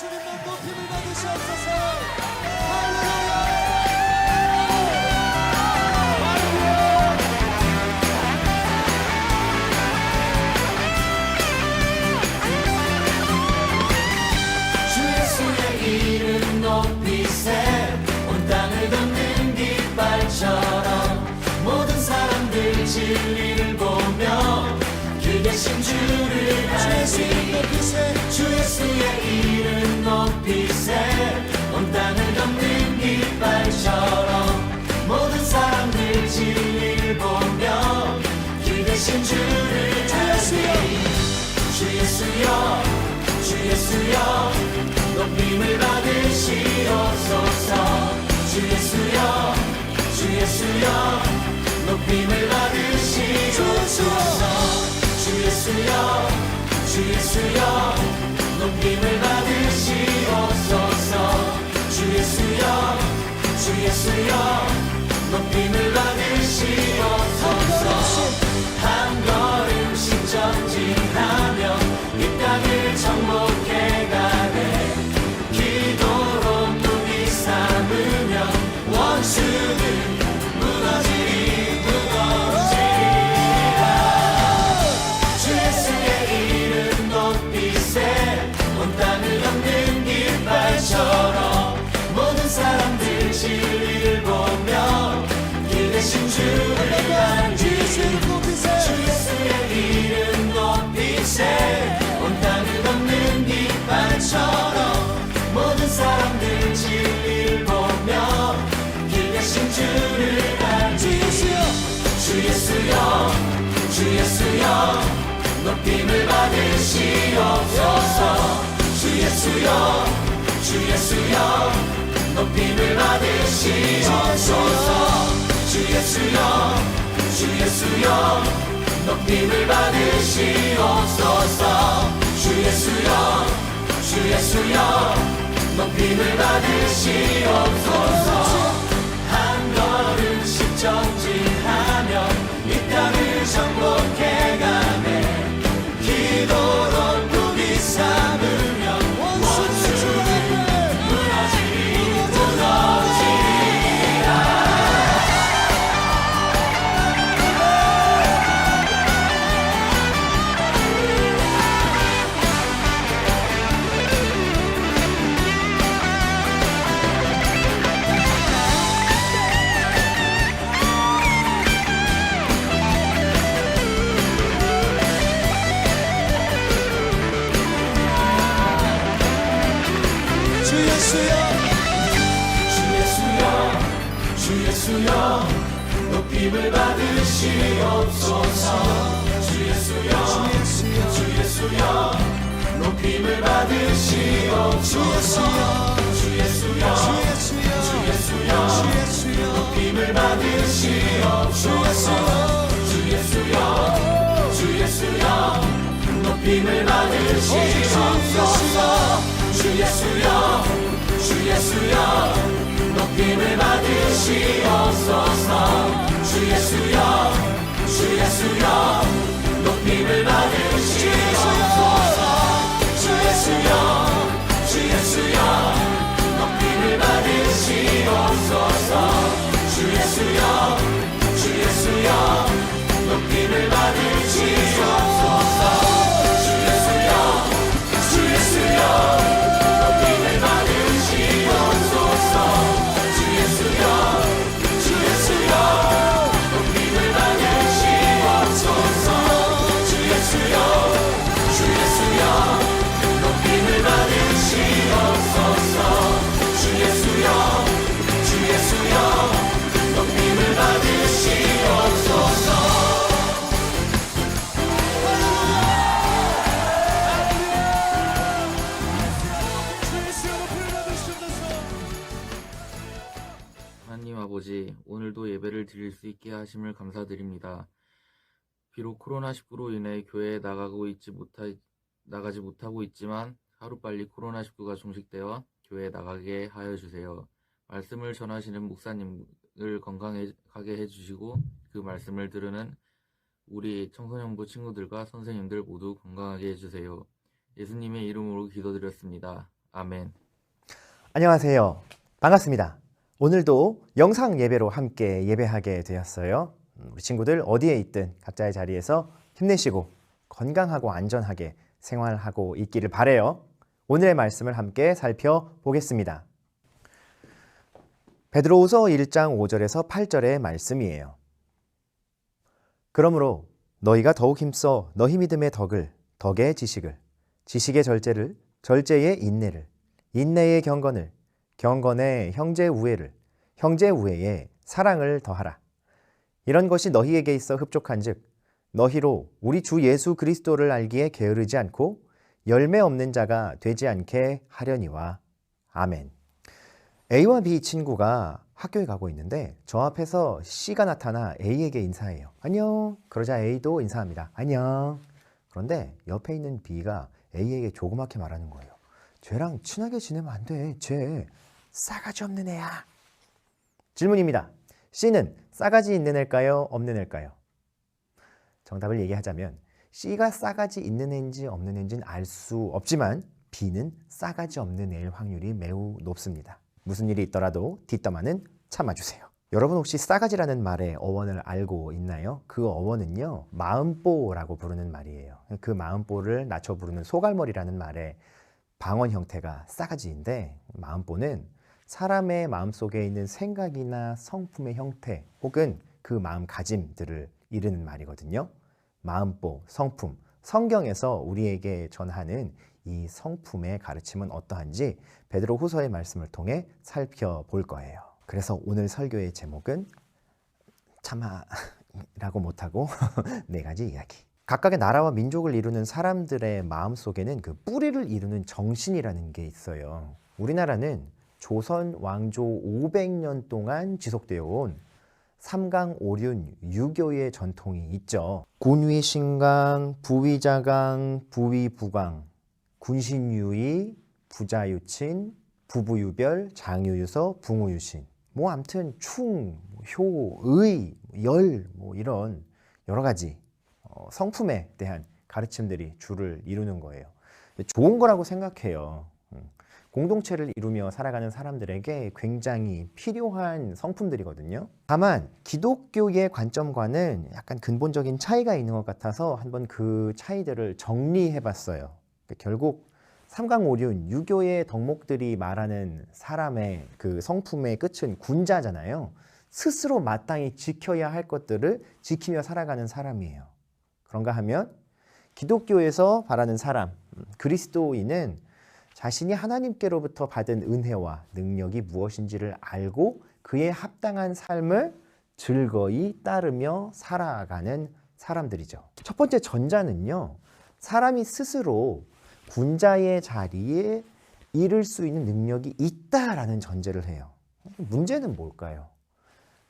주님만 높임을 받으시옵소서. 높임을 받으시옵소서 주 예수여 주 예수여 높임을 받으시옵소서 주 예수여 주 예수여 높임을 받으시옵소서 받으시옵소서 주 예수여 주 예수여 높임을 받으시옵소서 주 예수여 주 예수여 높임을 받으시옵소서 주 예수여 주 예수여 높임을 받으시옵소서 한 걸음씩 전진하며 이 땅을 정복해가 받으시옵소서 주 예수여 주 예수여 주 예수여. 높임을 받으시옵소서 주 예수여 주 예수여 높임을 받으시옵소서 주 예수여 주 예수여 높임을 받으시옵소서 주 예수여 주 예수여 높임을 받으시옵소서 주여. 아버지, 오늘도 예배를 드릴 수 있게 하심을 감사드립니다. 비록 코로나19로 인해 교회에 나가고 있지 못하, 나가지 못하고 있지만 하루빨리 코로나19가 종식되어 교회에 나가게 하여 주세요. 말씀을 전하시는 목사님을 건강하게 해주시고 그 말씀을 들으는 우리 청소년부 친구들과 선생님들 모두 건강하게 해주세요. 예수님의 이름으로 기도드렸습니다. 아멘. 안녕하세요. 반갑습니다. 오늘도 영상 예배로 함께 예배하게 되었어요. 음, 우리 친구들 어디에 있든 각자의 자리에서 힘내시고 건강하고 안전하게 생활하고 있기를 바래요. 오늘의 말씀을 함께 살펴보겠습니다. 베드로후서 1장 5절에서 8절의 말씀이에요. 그러므로 너희가 더욱 힘써 너희 믿음의 덕을 덕의 지식을 지식의 절제를 절제의 인내를 인내의 경건을 경건의 형제 우애를 형제 우애에 사랑을 더하라. 이런 것이 너희에게 있어 흡족한즉 너희로 우리 주 예수 그리스도를 알기에 게으르지 않고 열매 없는 자가 되지 않게 하려니와 아멘. A와 B 친구가 학교에 가고 있는데 저 앞에서 C가 나타나 A에게 인사해요. 안녕. 그러자 A도 인사합니다. 안녕. 그런데 옆에 있는 B가 A에게 조그맣게 말하는 거예요. 쟤랑 친하게 지내면 안 돼. 쟤 싸가지 없는 애야. 질문입니다. C는 싸가지 있는 애일까요? 없는 애일까요? 정답을 얘기하자면 C가 싸가지 있는 애인지 없는 애인지는 알 수 없지만 B는 싸가지 없는 애일 확률이 매우 높습니다. 무슨 일이 있더라도 뒷담화는 참아주세요. 여러분 혹시 싸가지라는 말의 어원을 알고 있나요? 그 어원은요 마음보라고 부르는 말이에요. 그 마음보를 낮춰 부르는 소갈머리라는 말의 방언 형태가 싸가지인데 마음보는 사람의 마음속에 있는 생각이나 성품의 형태 혹은 그 마음가짐들을 이르는 말이거든요. 마음보, 성품, 성경에서 우리에게 전하는 이 성품의 가르침은 어떠한지 베드로 후서의 말씀을 통해 살펴볼 거예요. 그래서 오늘 설교의 제목은 참아라고 못하고 네 가지 이야기. 각각의 나라와 민족을 이루는 사람들의 마음 속에는 그 뿌리를 이루는 정신이라는 게 있어요. 우리나라는 조선 왕조 500년 동안 지속되어 온 삼강 오륜 유교의 전통이 있죠. 군위 신강, 부위 자강, 부위 부강, 군신유의, 부자유친, 부부유별, 장유유서, 붕우유신. 뭐 암튼 충, 효, 의, 열 뭐 이런 여러 가지 어, 성품에 대한 가르침들이 줄을 이루는 거예요. 좋은 거라고 생각해요. 음. 공동체를 이루며 살아가는 사람들에게 굉장히 필요한 성품들이거든요. 다만 기독교의 관점과는 약간 근본적인 차이가 있는 것 같아서 한번 그 차이들을 정리해 봤어요. 결국 삼강오륜 유교의 덕목들이 말하는 사람의 그 성품의 끝은 군자잖아요. 스스로 마땅히 지켜야 할 것들을 지키며 살아가는 사람이에요. 그런가 하면 기독교에서 바라는 사람, 음, 그리스도인은 자신이 하나님께로부터 받은 은혜와 능력이 무엇인지를 알고 그에 합당한 삶을 즐거이 따르며 살아가는 사람들이죠. 첫 번째 전자는요, 사람이 스스로 군자의 자리에 이를 수 있는 능력이 있다라는 전제를 해요. 문제는 뭘까요?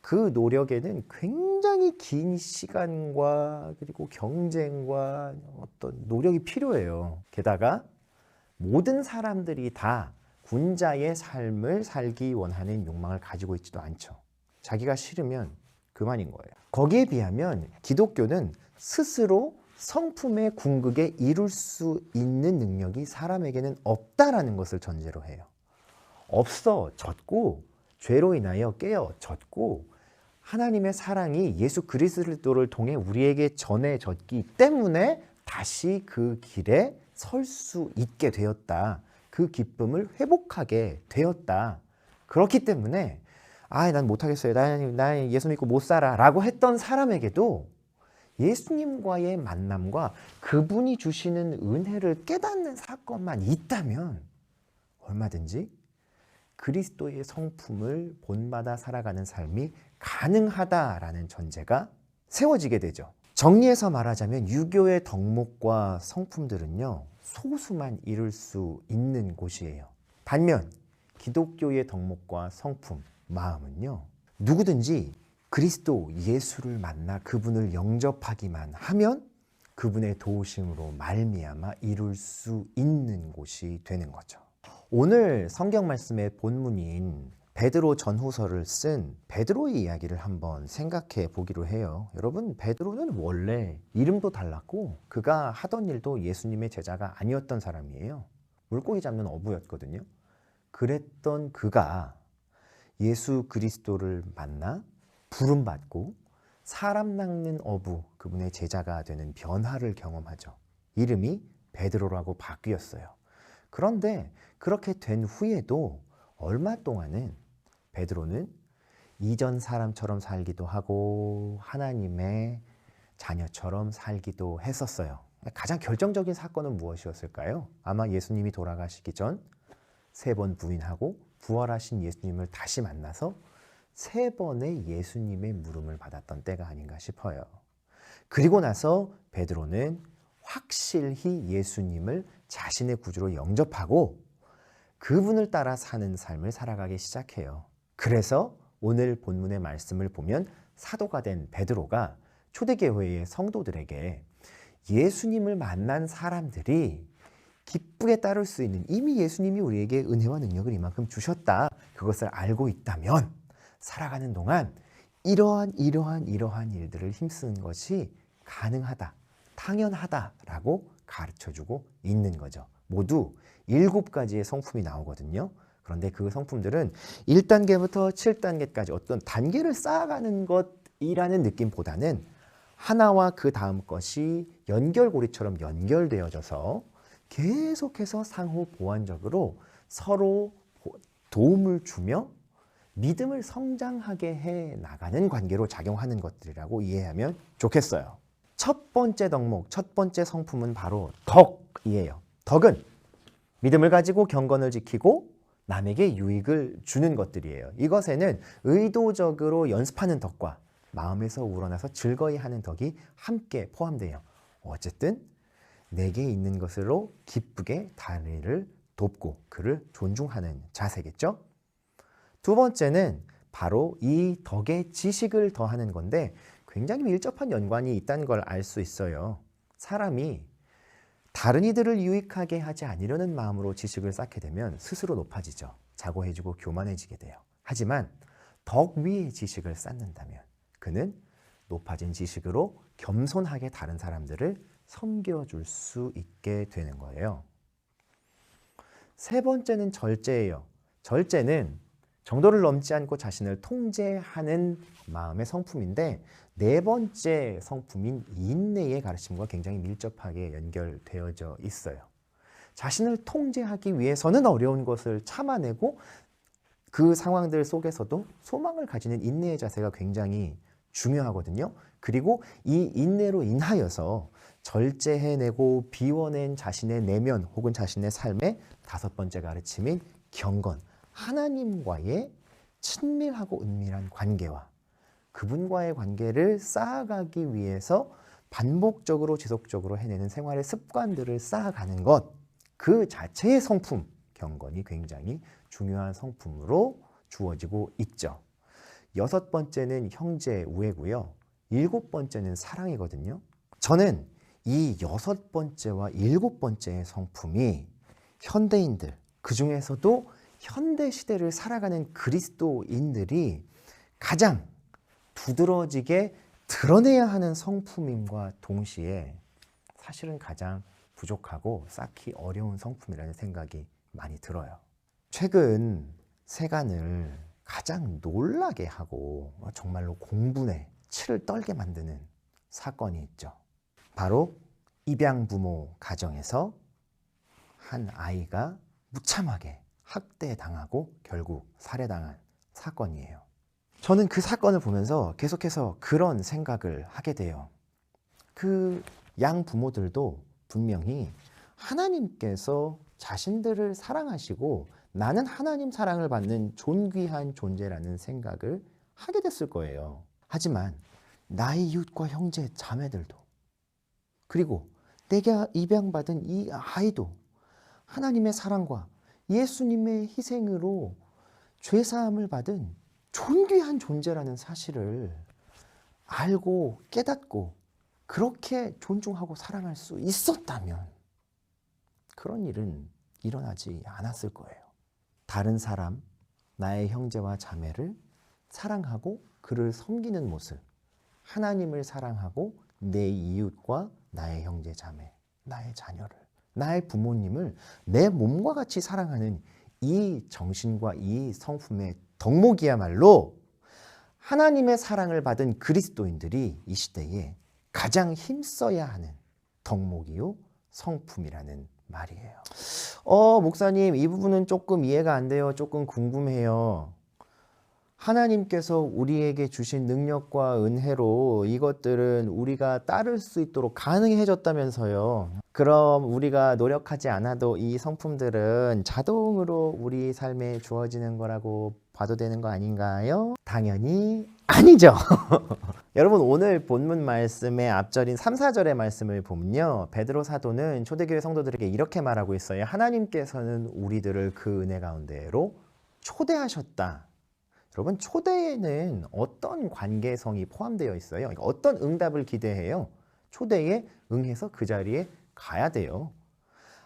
그 노력에는 굉장히 긴 시간과 그리고 경쟁과 어떤 노력이 필요해요. 게다가 모든 사람들이 다 군자의 삶을 살기 원하는 욕망을 가지고 있지도 않죠. 자기가 싫으면 그만인 거예요. 거기에 비하면 기독교는 스스로 성품의 궁극에 이룰 수 있는 능력이 사람에게는 없다라는 것을 전제로 해요. 없어 졌고 죄로 인하여 깨어 졌고 하나님의 사랑이 예수 그리스도를 통해 우리에게 전해졌기 때문에 다시 그 길에 설 수 있게 되었다. 그 기쁨을 회복하게 되었다. 그렇기 때문에 아, 난 못하겠어요. 난, 난 예수 믿고 못 살아. 라고 했던 사람에게도 예수님과의 만남과 그분이 주시는 은혜를 깨닫는 사건만 있다면 얼마든지 그리스도의 성품을 본받아 살아가는 삶이 가능하다라는 전제가 세워지게 되죠. 정리해서 말하자면 유교의 덕목과 성품들은요, 소수만 이룰 수 있는 곳이에요. 반면 기독교의 덕목과 성품, 마음은요, 누구든지 그리스도 예수를 만나 그분을 영접하기만 하면 그분의 도우심으로 말미암아 이룰 수 있는 곳이 되는 거죠. 오늘 성경 말씀의 본문인 베드로 전후서를 쓴 베드로의 이야기를 한번 생각해 보기로 해요. 여러분, 베드로는 원래 이름도 달랐고 그가 하던 일도 예수님의 제자가 아니었던 사람이에요. 물고기 잡는 어부였거든요. 그랬던 그가 예수 그리스도를 만나 부름받고 사람 낚는 어부 그분의 제자가 되는 변화를 경험하죠. 이름이 베드로라고 바뀌었어요. 그런데 그렇게 된 후에도 얼마 동안은 베드로는 이전 사람처럼 살기도 하고 하나님의 자녀처럼 살기도 했었어요. 가장 결정적인 사건은 무엇이었을까요? 아마 예수님이 돌아가시기 전 세 번 부인하고 부활하신 예수님을 다시 만나서 세 번의 예수님의 물음을 받았던 때가 아닌가 싶어요. 그리고 나서 베드로는 확실히 예수님을 자신의 구주로 영접하고 그분을 따라 사는 삶을 살아가기 시작해요. 그래서 오늘 본문의 말씀을 보면 사도가 된 베드로가 초대교회의 성도들에게 예수님을 만난 사람들이 기쁘게 따를 수 있는 이미 예수님이 우리에게 은혜와 능력을 이만큼 주셨다. 그것을 알고 있다면 살아가는 동안 이러한 이러한 이러한 일들을 힘쓰는 것이 가능하다. 당연하다라고 가르쳐 주고 있는 거죠. 모두 일곱 가지의 성품이 나오거든요. 그런데 그 성품들은 1단계부터 7단계까지 어떤 단계를 쌓아가는 것이라는 느낌보다는 하나와 그 다음 것이 연결고리처럼 연결되어져서 계속해서 상호 보완적으로 서로 도움을 주며 믿음을 성장하게 해 나가는 관계로 작용하는 것들이라고 이해하면 좋겠어요. 첫 번째 덕목, 첫 번째 성품은 바로 덕이에요. 덕은 믿음을 가지고 경건을 지키고 남에게 유익을 주는 것들이에요. 이것에는 의도적으로 연습하는 덕과 마음에서 우러나서 즐거이 하는 덕이 함께 포함돼요. 어쨌든 내게 있는 것으로 기쁘게 다른 이를 돕고 그를 존중하는 자세겠죠? 두 번째는 바로 이 덕의 지식을 더하는 건데 굉장히 밀접한 연관이 있다는 걸 알 수 있어요. 사람이 다른 이들을 유익하게 하지 않으려는 마음으로 지식을 쌓게 되면 스스로 높아지죠. 자고해지고 교만해지게 돼요. 하지만 덕 위의 지식을 쌓는다면 그는 높아진 지식으로 겸손하게 다른 사람들을 섬겨줄 수 있게 되는 거예요. 세 번째는 절제예요. 절제는 정도를 넘지 않고 자신을 통제하는 마음의 성품인데 네 번째 성품인 인내의 가르침과 굉장히 밀접하게 연결되어져 있어요. 자신을 통제하기 위해서는 어려운 것을 참아내고 그 상황들 속에서도 소망을 가지는 인내의 자세가 굉장히 중요하거든요. 그리고 이 인내로 인하여서 절제해내고 비워낸 자신의 내면 혹은 자신의 삶의 다섯 번째 가르침인 경건, 하나님과의 친밀하고 은밀한 관계와 그분과의 관계를 쌓아가기 위해서 반복적으로 지속적으로 해내는 생활의 습관들을 쌓아가는 것, 그 자체의 성품, 경건이 굉장히 중요한 성품으로 주어지고 있죠. 여섯 번째는 형제 우애고요. 일곱 번째는 사랑이거든요. 저는 이 여섯 번째와 일곱 번째의 성품이 현대인들, 그 중에서도 현대 시대를 살아가는 그리스도인들이 가장 두드러지게 드러내야 하는 성품임과 동시에 사실은 가장 부족하고 쌓기 어려운 성품이라는 생각이 많이 들어요. 최근 세간을 가장 놀라게 하고 정말로 공분에 치를 떨게 만드는 사건이 있죠. 바로 입양 부모 가정에서 한 아이가 무참하게 학대당하고 결국 살해당한 사건이에요. 저는 그 사건을 보면서 계속해서 그런 생각을 하게 돼요. 그 양 부모들도 분명히 하나님께서 자신들을 사랑하시고 나는 하나님 사랑을 받는 존귀한 존재라는 생각을 하게 됐을 거예요. 하지만 나의 이웃과 형제, 자매들도 그리고 내가 입양받은 이 아이도 하나님의 사랑과 예수님의 희생으로 죄사함을 받은 존귀한 존재라는 사실을 알고 깨닫고 그렇게 존중하고 사랑할 수 있었다면 그런 일은 일어나지 않았을 거예요. 다른 사람, 나의 형제와 자매를 사랑하고 그를 섬기는 모습, 하나님을 사랑하고 내 이웃과 나의 형제 자매, 나의 자녀를 나의 부모님을 내 몸과 같이 사랑하는 이 정신과 이 성품의 덕목이야말로 하나님의 사랑을 받은 그리스도인들이 이 시대에 가장 힘써야 하는 덕목이요 성품이라는 말이에요. 어, 목사님, 이 부분은 조금 이해가 안 돼요. 조금 궁금해요. 하나님께서 우리에게 주신 능력과 은혜로 이것들은 우리가 따를 수 있도록 가능해졌다면서요. 그럼 우리가 노력하지 않아도 이 성품들은 자동으로 우리 삶에 주어지는 거라고 봐도 되는 거 아닌가요? 당연히 아니죠. 여러분 오늘 본문 말씀의 앞절인 3, 4절의 말씀을 보면요. 베드로 사도는 초대교회 성도들에게 이렇게 말하고 있어요. 하나님께서는 우리들을 그 은혜 가운데로 초대하셨다. 여러분 초대에는 어떤 관계성이 포함되어 있어요? 그러니까 어떤 응답을 기대해요? 초대에 응해서 그 자리에 가야 돼요.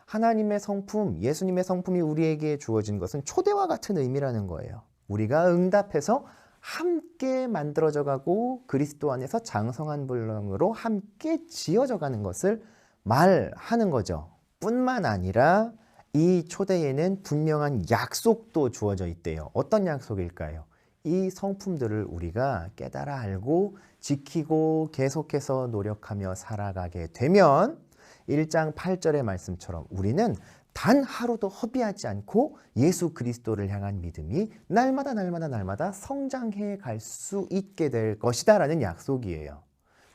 하나님의 성품, 예수님의 성품이 우리에게 주어진 것은 초대와 같은 의미라는 거예요. 우리가 응답해서 함께 만들어져 가고 그리스도 안에서 장성한 분량으로 함께 지어져 가는 것을 말하는 거죠. 뿐만 아니라 이 초대에는 분명한 약속도 주어져 있대요. 어떤 약속일까요? 이 성품들을 우리가 깨달아 알고 지키고 계속해서 노력하며 살아가게 되면 1장 8절의 말씀처럼 우리는 단 하루도 허비하지 않고 예수 그리스도를 향한 믿음이 날마다 날마다 날마다 성장해 갈 수 있게 될 것이다 라는 약속이에요.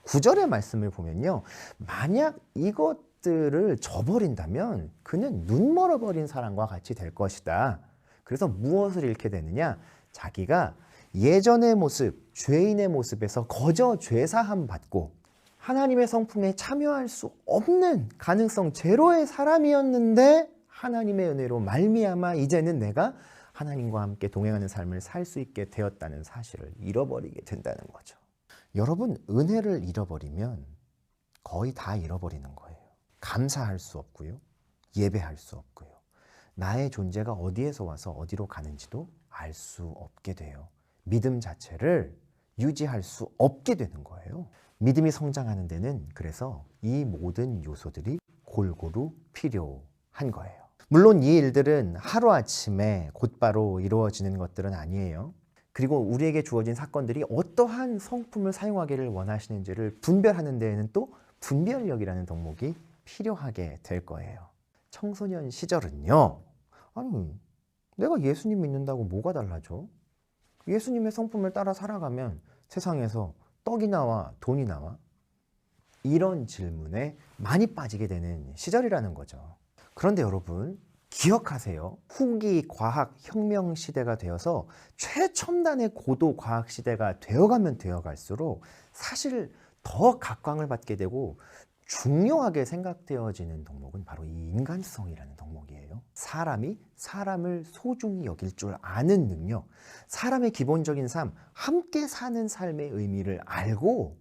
9절의 말씀을 보면요. 만약 이것들을 저버린다면 그는 눈 멀어버린 사람과 같이 될 것이다. 그래서 무엇을 잃게 되느냐? 자기가 예전의 모습, 죄인의 모습에서 거저 죄사함 받고 하나님의 성품에 참여할 수 없는 가능성 제로의 사람이었는데 하나님의 은혜로 말미암아 이제는 내가 하나님과 함께 동행하는 삶을 살 수 있게 되었다는 사실을 잃어버리게 된다는 거죠. 여러분 은혜를 잃어버리면 거의 다 잃어버리는 거예요. 감사할 수 없고요. 예배할 수 없고요. 나의 존재가 어디에서 와서 어디로 가는지도 알 수 없게 돼요. 믿음 자체를 유지할 수 없게 되는 거예요. 믿음이 성장하는 데는 그래서 이 모든 요소들이 골고루 필요한 거예요. 물론 이 일들은 하루아침에 곧바로 이루어지는 것들은 아니에요. 그리고 우리에게 주어진 사건들이 어떠한 성품을 사용하기를 원하시는지를 분별하는 데에는 또 분별력이라는 덕목이 필요하게 될 거예요. 청소년 시절은요. 아니, 내가 예수님 믿는다고 뭐가 달라져? 예수님의 성품을 따라 살아가면 세상에서 떡이 나와 돈이 나와? 이런 질문에 많이 빠지게 되는 시절이라는 거죠. 그런데 여러분, 기억하세요. 후기 과학 혁명 시대가 되어서 최첨단의 고도 과학 시대가 되어가면 되어갈수록 사실 더 각광을 받게 되고 중요하게 생각되어지는 덕목은 바로 이 인간성이라는 덕목이에요. 사람이 사람을 소중히 여길 줄 아는 능력, 사람의 기본적인 삶, 함께 사는 삶의 의미를 알고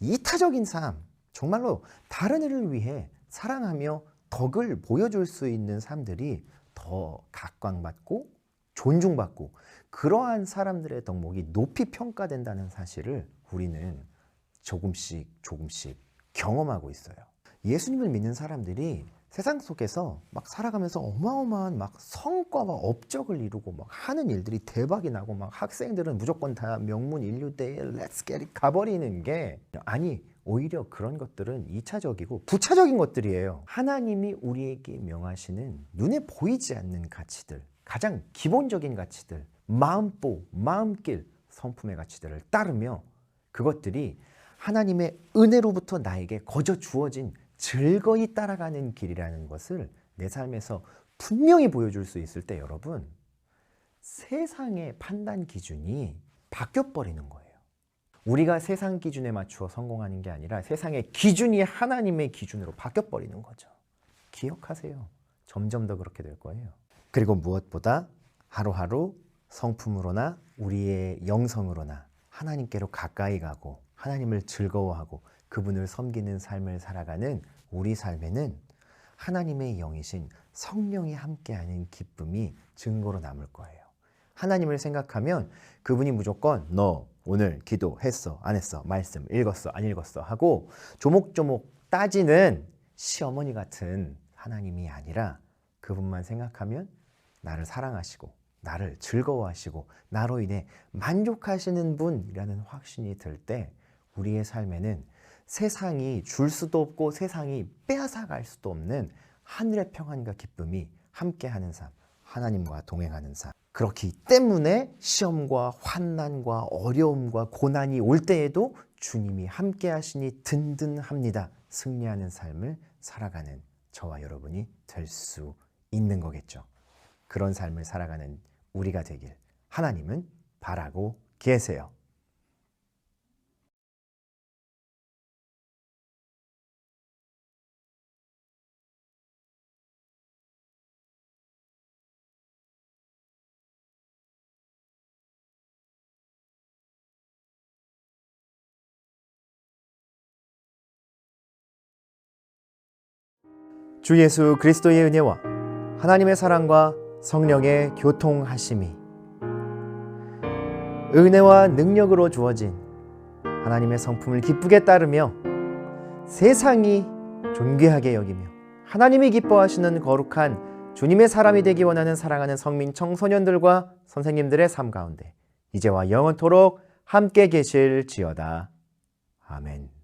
이타적인 삶, 정말로 다른 이를 위해 사랑하며 덕을 보여줄 수 있는 삶들이 더 각광받고 존중받고 그러한 사람들의 덕목이 높이 평가된다는 사실을 우리는 조금씩 조금씩 경험하고 있어요. 예수님을 믿는 사람들이 세상 속에서 막 살아가면서 어마어마한 막 성과와 업적을 이루고 막 하는 일들이 대박이 나고 막 학생들은 무조건 다 명문 인류대에 렛츠 겟 가버리는 게 아니 오히려 그런 것들은 이차적이고 부차적인 것들이에요. 하나님이 우리에게 명하시는 눈에 보이지 않는 가치들, 가장 기본적인 가치들, 마음보, 마음길, 성품의 가치들을 따르며 그것들이 하나님의 은혜로부터 나에게 거저 주어진 즐거이 따라가는 길이라는 것을 내 삶에서 분명히 보여줄 수 있을 때 여러분 세상의 판단 기준이 바뀌어 버리는 거예요. 우리가 세상 기준에 맞추어 성공하는 게 아니라 세상의 기준이 하나님의 기준으로 바뀌어 버리는 거죠. 기억하세요. 점점 더 그렇게 될 거예요. 그리고 무엇보다 하루하루 성품으로나 우리의 영성으로나 하나님께로 가까이 가고 하나님을 즐거워하고 그분을 섬기는 삶을 살아가는 우리 삶에는 하나님의 영이신 성령이 함께하는 기쁨이 증거로 남을 거예요. 하나님을 생각하면 그분이 무조건 너 오늘 기도했어 안 했어 말씀 읽었어 안 읽었어 하고 조목조목 따지는 시어머니 같은 하나님이 아니라 그분만 생각하면 나를 사랑하시고 나를 즐거워하시고 나로 인해 만족하시는 분이라는 확신이 들 때 우리의 삶에는 세상이 줄 수도 없고 세상이 빼앗아갈 수도 없는 하늘의 평안과 기쁨이 함께하는 삶, 하나님과 동행하는 삶. 그렇기 때문에 시험과 환난과 어려움과 고난이 올 때에도 주님이 함께 하시니 든든합니다. 승리하는 삶을 살아가는 저와 여러분이 될 수 있는 거겠죠. 그런 삶을 살아가는 우리가 되길 하나님은 바라고 계세요. 주 예수 그리스도의 은혜와 하나님의 사랑과 성령의 교통하심이 은혜와 능력으로 주어진 하나님의 성품을 기쁘게 따르며 세상이 존귀하게 여기며 하나님이 기뻐하시는 거룩한 주님의 사람이 되기 원하는 사랑하는 성민 청소년들과 선생님들의 삶 가운데 이제와 영원토록 함께 계실지어다. 아멘.